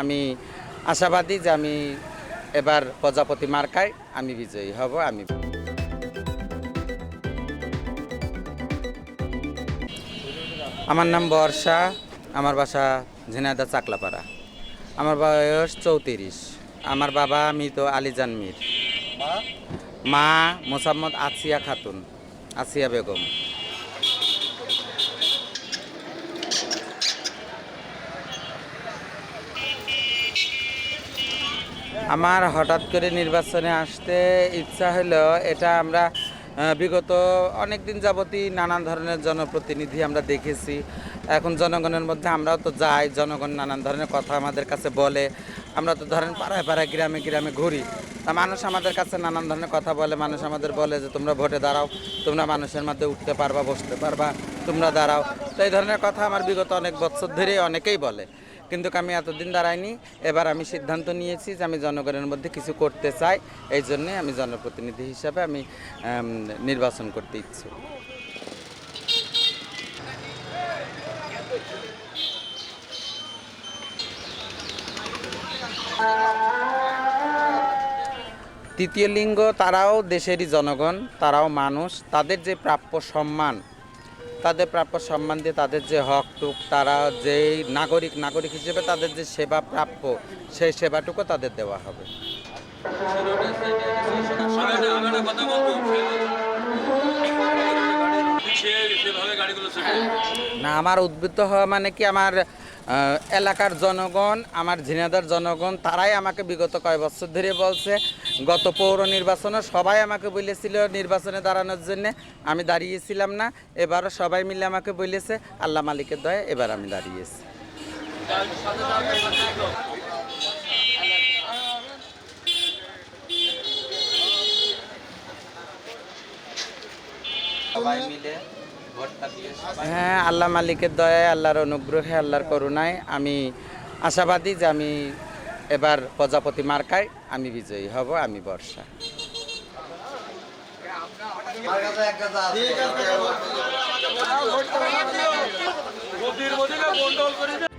আমি আশাবাদী যে আমি এবার প্রজাপতি মার্কায় আমি বিজয়ী হব, আমি আমার নাম বর্ষা, আমার বাসা ঝিনাইদা চাকলাপাড়া। আমার বয়স চৌত্রিশ। আমার বাবা মৃত আলিজান মীর। মা মোসাম্মদ আসিয়া খাতুন আসিয়া বেগম। আমার হঠাৎ করে নির্বাচনে আসতে ইচ্ছা হলো, এটা আমরা বিগত অনেক দিন যাবতই নানান ধরনের জনপ্রতিনিধি আমরা দেখেছি। এখন জনগণের মধ্যে আমরাও তো যাই, জনগণ নানান ধরনের কথা আমাদের কাছে বলে। আমরা তো ধরেন পাড়ায় পাড়ায়, গ্রামে গ্রামে ঘুরি। তা মানুষ আমাদের কাছে নানান ধরনের কথা বলে, মানুষ আমাদের বলে যে, তোমরা ভোটে দাঁড়াও, তোমরা মানুষের মধ্যে উঠতে পারবা, বসতে পারবা, তোমরা দাঁড়াও। তো এই ধরনের কথা আমার বিগত অনেক বছর ধরে অনেকেই বলে। কিন্তু আমি এতদিন দাঁড়াইনি। এবার আমি সিদ্ধান্ত নিয়েছি যে আমি জনগণের মধ্যে কিছু করতে চাই। এই জন্যে আমি জনপ্রতিনিধি হিসাবে আমি নির্বাচন করতে ইচ্ছুক। তৃতীয় লিঙ্গ, তারাও দেশেরই জনগণ, তারাও মানুষ, তাদের যে প্রাপ্য সম্মান তাদের প্রাপ্য সম্মান দিয়ে তাদের যে হক টুক তারা যেই নাগরিক নাগরিক হিসেবে তাদের যে সেবা প্রাপ্য সেই সেবাটুকু তাদের দেওয়া হবে। না আমার উদ্বুদ্ধ হওয়া মানে কি আমার এলাকার জনগণ, আমার ঝিনাদার জনগণ, তারাই আমাকে বিগত কয়েক বছর ধরে বলছে, গত পৌর নির্বাচনে সবাই আমাকে বলেছিল নির্বাচনে দাঁড়ানোর জন্য। আমি দাঁড়িয়েছিলাম না, এবারও সবাই মিলে আমাকে বলেছে, আল্লাহ মালিকের দয়ে, এবার আমি দাঁড়িয়েছি। সবাই মিলে হ্যাঁ আল্লাহ মালিকের দয়ায়, আল্লাহর অনুগ্রহে, আল্লাহর করুণায় আমি আশাবাদী যে আমি এবার প্রজাপতি মার্কায় আমি বিজয়ী হব, আমি বর্ষা। ঠিক করে